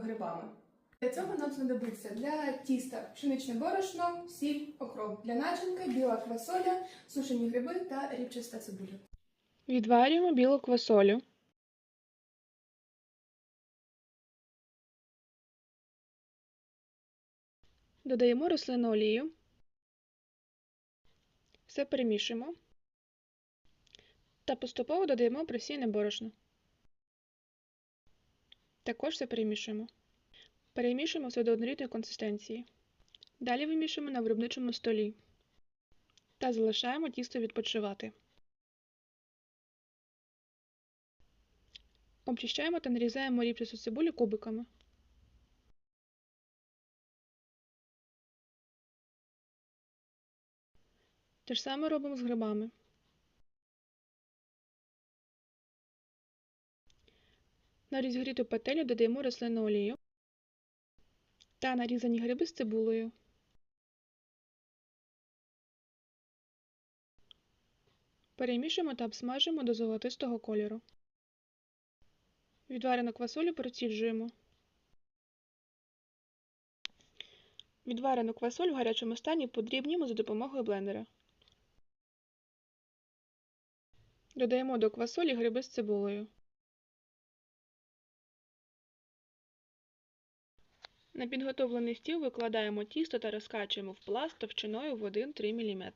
грибами. Для цього нам знадобиться для тіста пшеничне борошно, сіль, окроп. Для начинки біла квасоля, сушені гриби та рібчаста цибуля. Відварюємо білу квасолю. Додаємо рослинну олію. Все перемішуємо. Та поступово додаємо просійне борошно. Також все перемішуємо. Перемішуємо все до однорідної консистенції. Далі вимішуємо на виробничому столі та залишаємо тісто відпочивати. Обчищаємо та нарізаємо рібчасту цибулю кубиками. Те ж саме робимо з грибами. На розігріту пательню додаємо рослинну олію та нарізані гриби з цибулею. Перемішуємо та обсмажимо до золотистого кольору. Відварену квасолю проціджуємо. Відварену квасоль в гарячому стані подрібнюємо за допомогою блендера. Додаємо до квасолі гриби з цибулею. На підготовлений стіл викладаємо тісто та розкачуємо в пласт товщиною в 1-3 мм.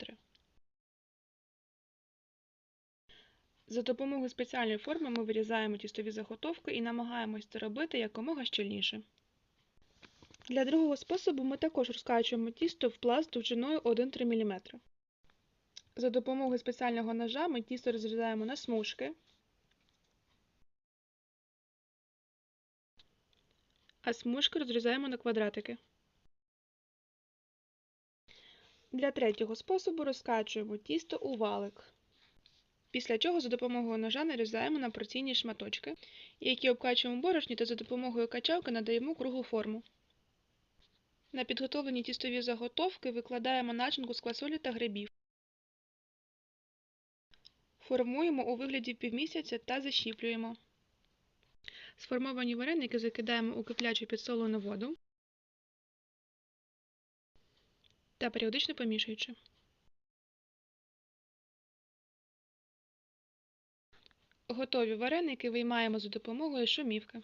За допомогою спеціальної форми ми вирізаємо тістові заготовки і намагаємось це робити якомога щільніше. Для другого способу ми також розкачуємо тісто в пласт довжиною 1-3 мм. За допомогою спеціального ножа ми тісто розрізаємо на смужки, а смужки розрізаємо на квадратики. Для третього способу розкачуємо тісто у валик. Після чого за допомогою ножа нарізаємо на порційні шматочки, які обкачуємо борошні та за допомогою качалки надаємо круглу форму. На підготовлені тістові заготовки викладаємо начинку з квасолі та грибів. Формуємо у вигляді півмісяця та защіплюємо. Сформовані вареники закидаємо у киплячу підсолену воду та періодично помішуючи. Готові вареники виймаємо за допомогою шумівки.